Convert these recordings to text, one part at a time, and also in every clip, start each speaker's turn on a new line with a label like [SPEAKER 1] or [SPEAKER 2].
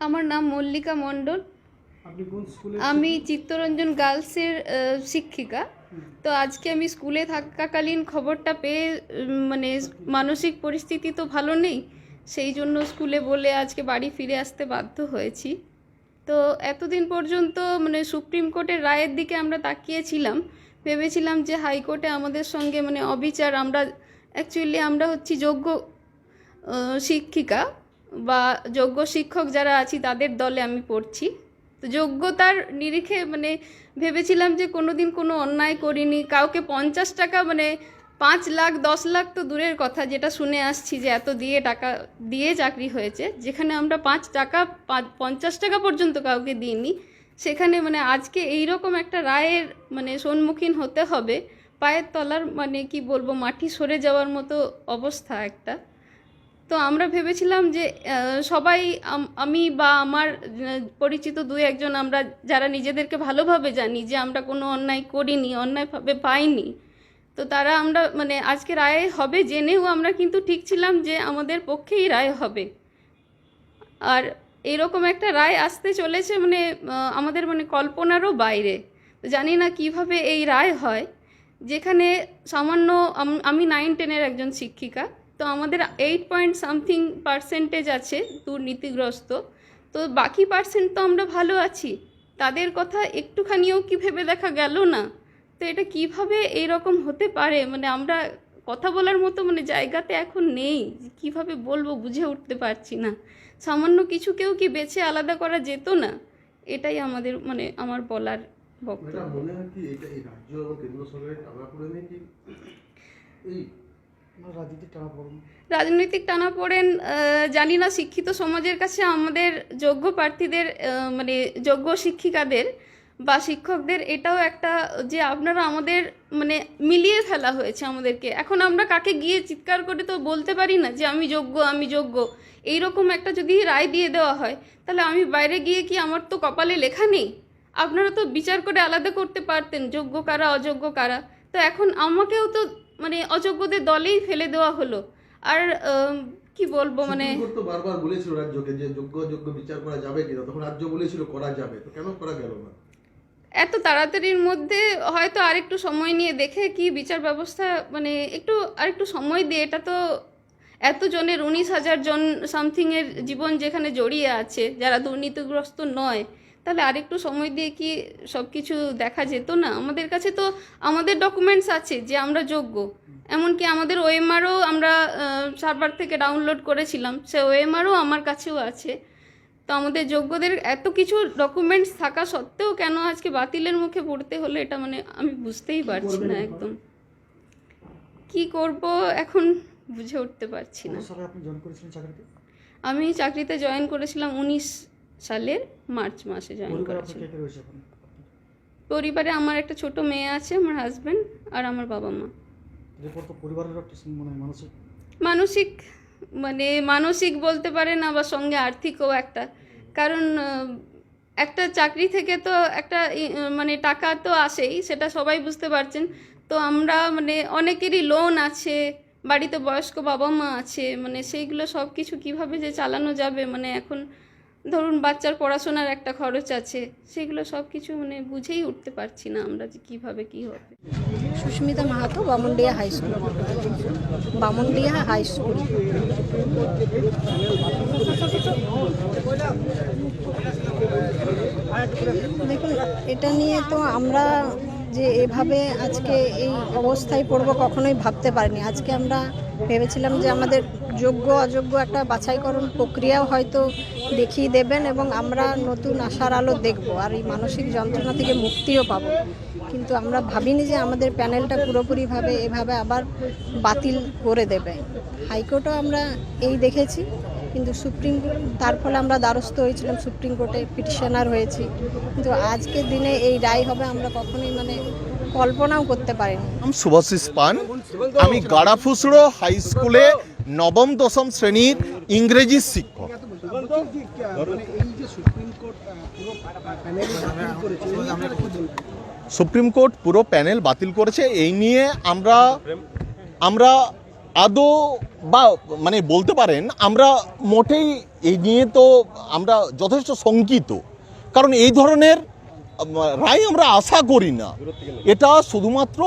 [SPEAKER 1] আমার নাম মল্লিকা মণ্ডল। আমি চিত্তরঞ্জন গার্লসের শিক্ষিকা। তো আজকে আমি স্কুলে থাকাকালীন খবরটা পেয়ে মানে মানসিক পরিস্থিতি তো ভালো নেই সেই জন্য স্কুলে বলে আজকে বাড়ি ফিরে আসতে বাধ্য হয়েছি। তো এতদিন পর্যন্ত মানে সুপ্রিম কোর্টের রায়ের দিকে আমরা তাকিয়েছিলাম। ভেবেছিলাম যে হাইকোর্টে আমাদের সঙ্গে মানে অবিচার আমরা অ্যাকচুয়ালি আমরা হচ্ছি যোগ্য শিক্ষিকা। বা যোগ্য শিক্ষক যারা আছি, তাদের দলে আমি পড়ছি। তো যোগ্যতার নিরিখে মানে ভেবেছিলাম যে কোনোদিন কোনো অন্যায় করিনি। কাউকে পঞ্চাশ টাকা মানে পাঁচ লাখ, দশ লাখ তো দূরের কথা, যেটা শুনে আসছি যে এত দিয়ে টাকা, দিয়ে চাকরি হয়েছে। যেখানে আমরা পাঁচ টাকা পঞ্চাশ টাকা পর্যন্ত কাউকে দিইনি। সেখানে মানে আজকে এই রকম একটা রায়ের মানে সম্মুখীন হতে হবে। পায়ের তলার মানে কি বলব, মাটি সরে যাওয়ার মতো অবস্থা একটা। তো আমরা ভেবেছিলাম যে সবাই আমি বা আমার পরিচিত দুই একজন আমরা যারা নিজেদেরকে ভালোভাবে জানি যে আমরা কোনো অন্যায় করিনি, অন্যায়ভাবে পাইনি, তো তারা আমরা মানে আজকে রায় হবে জেনেও আমরা কিন্তু ঠিক ছিলাম যে আমাদের পক্ষেই রায় হবে। আর এরকম একটা রায় আসতে চলেছে মানে আমাদের মানে কল্পনারও বাইরে। জানি না কীভাবে এই রায় হয়, যেখানে সামান্য আমি নাইন টেনের একজন শিক্ষিকা তো আমাদের এইট পয়েন্ট সামথিং পার্সেন্টেজ আছে দুর্নীতিগ্রস্ত। তো বাকি পার্সেন্ট তো আমরা ভালো আছি। তাদের কথা একটুখানিও কি ভেবে দেখা গেল না? তো এটা কীভাবে এইরকম হতে পারে? মানে আমরা কথা বলার মতো মানে জায়গাতে এখন নেই। কীভাবে বলব বুঝে উঠতে পারছি না। সামান্য কিছুকেও কি বেছে আলাদা করা যেত না? এটাই আমাদের মানে আমার বলার বক্তব্য। রাজনৈতিক টানাপোড়েন জানি না, শিক্ষিত সমাজের কাছে আমাদের যোগ্য প্রার্থীদের মানে যোগ্য শিক্ষিকাদের বা শিক্ষকদের এটাও একটা যে আপনারা আমাদের মানে মিলিয়ে ফেলা হয়েছে আমাদেরকে। এখন আমরা কাকে গিয়ে চিৎকার করে তো বলতে পারি না যে আমি যোগ্য আমি যোগ্য। এইরকম একটা যদি রায় দিয়ে দেওয়া হয়, তাহলে আমি বাইরে গিয়ে কি আমার তো কপালে লেখা নেই? আপনারা তো বিচার করে আলাদা করতে পারতেন, যোগ্য কারা, অযোগ্য কারা। তো এখন আমাকেও তো মানে অযোগ্যদের দলেই ফেলে দেওয়া হলো। আর কি বলব মানে
[SPEAKER 2] তো বারবার বলেছিল রাজ্যকে যে যোগ্য যোগ্য বিচার করা যাবে কিনা। তখন রাজ্য বলেছিল করা যাবে। তো কেন করা গেল না?
[SPEAKER 1] এত তাড়াতাড়ির মধ্যে হয়তো আরেকটু সময় নিয়ে দেখে কি বিচার ব্যবস্থা মানে একটু আরেকটু সময় দিয়ে। এটা তো এত জনের উনিশ হাজার জন সামথিংয়ের জীবন যেখানে জড়িয়ে আছে যারা দুর্নীতিগ্রস্ত নয়। তাহলে আরেকটু সময় দিয়ে কি সব কিছু দেখা যেত না? আমাদের কাছে তো আমাদের ডকুমেন্টস আছে যে আমরা যোগ্য। এমনকি আমাদের ওএমআরও আমরা সার্ভার থেকে ডাউনলোড করেছিলাম। সে ওএমআরও আমার কাছেও আছে। তো আমাদের যোগ্যদের এত কিছু ডকুমেন্টস থাকা সত্ত্বেও কেন আজকে বাতিলের মুখে পড়তে হলো এটা মানে আমি বুঝতেই পারছি না একদম। কি করব এখন বুঝে উঠতে পারছি না। আমি চাকরিতে জয়েন করেছিলাম উনিশ সালের মার্চ মাসে জয়েন
[SPEAKER 3] পরিবার আপনার
[SPEAKER 1] করেছিলাম
[SPEAKER 3] কে কে রয়েছে এখন?
[SPEAKER 1] পরিবারে আমার একটা ছোট মেয়ে আছে আমার হাজব্যান্ড আর আমার বাবা মা।
[SPEAKER 3] মানে মানসিক।
[SPEAKER 1] মানে মানসিক বলতে পারেন আবার সঙ্গে আর্থিকও একটা। কারণ একটা চাকরি থেকে তো একটা মানে টাকা তো আসেই সেটা সবাই বুঝতে পারছেন। তো আমরা মানে অনেকেরই লোন আছে বাড়িতে বয়স্ক বাবা মা আছে মানে সেইগুলো সব কিছু কীভাবে যে চালানো যাবে মানে এখন ধরুন বাচ্চার পড়াশোনার একটা খরচ আছে, সেগুলো সব কিছু মানে বুঝেই উঠতে পারছি না আমরা যে কীভাবে কী হবে।
[SPEAKER 4] Susmita Mahato, Bamundiya high school. Bamundiya high school. দেখুন, এটা নিয়ে তো আমরা যে এভাবে আজকে এই অবস্থায় পড়ব কখনোই ভাবতে পারিনি। আজকে আমরা ভেবেছিলাম যে আমাদের যোগ্য অযোগ্য একটা বাছাইকরণ প্রক্রিয়াও হয়তো দেখিয়ে দেবেন এবং আমরা নতুন আশার আলো দেখব আর এই মানসিক যন্ত্রণা থেকে মুক্তিও পাবো। কিন্তু আমরা ভাবিনি যে আমাদের প্যানেলটা পুরোপুরিভাবে এভাবে আবার বাতিল করে দেবে। হাইকোর্টও আমরা এই দেখেছি, কিন্তু সুপ্রিম তার ফলে আমরা দ্বারস্থ হয়েছিলাম, সুপ্রিম কোর্টে পিটিশনার হয়েছি। কিন্তু আজকের দিনে এই রায় হবে আমরা কখনোই মানে কল্পনাও করতে পারিনি।
[SPEAKER 5] নাম শুভশিস পান, আমি গাড়াফুসড়ো হাই স্কুলে নবম দশম শ্রেণির ইংরেজি শিক্ষক। সুপ্রিম কোর্ট পুরো প্যানেল বাতিল করেছে। এই নিয়ে আমরা আমরা আদৌ বা মানে বলতে পারেন, আমরা মোটেই এই নিয়ে তো আমরা যথেষ্ট শঙ্কিত। কারণ এই ধরনের রায় আমরা আশা করি না। এটা শুধুমাত্র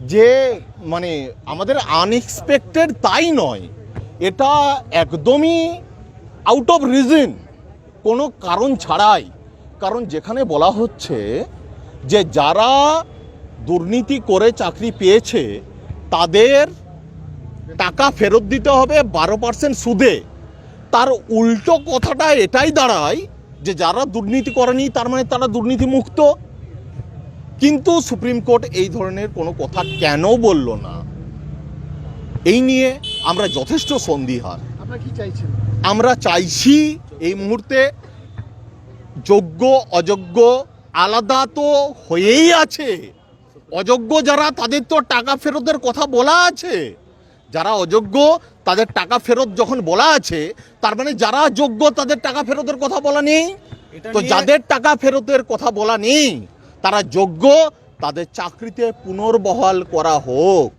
[SPEAKER 5] যে মানে আমাদের আনএক্সপেক্টেড তাই নয়। এটা একদমই আউট অফ রিজন কোনো কারণ ছাড়াই। কারণ যেখানে বলা হচ্ছে যে, যারা দুর্নীতি করে চাকরি পেয়েছে, তাদের টাকা ফেরত দিতে হবে বারো পার্সেন্ট সুদে। তার উল্টো কথাটা এটাই দাঁড়ায় যে, যারা দুর্নীতি করেনি, তার মানে তারা দুর্নীতি মুক্ত কিন্তু সুপ্রিম কোর্ট এই ধরনের কোনো কথা কেন বলল না? এই নিয়ে আমরা যথেষ্ট সন্দিহান। আমরা চাইছি এই মুহূর্তে যোগ্য অযোগ্য আলাদা তো হয়েই আছে। অযোগ্য যারা তাদের তো টাকা ফেরতের কথা বলা আছে। যারা অযোগ্য তাদের টাকা ফেরত যখন বলা আছে তার মানে যারা যোগ্য তাদের টাকা ফেরতের কথা বলা নেই। তো যাদের টাকা ফেরতের কথা বলা নেই তারা যোগ্য তাদের চাকরিতে পুনর্বহাল করা হোক।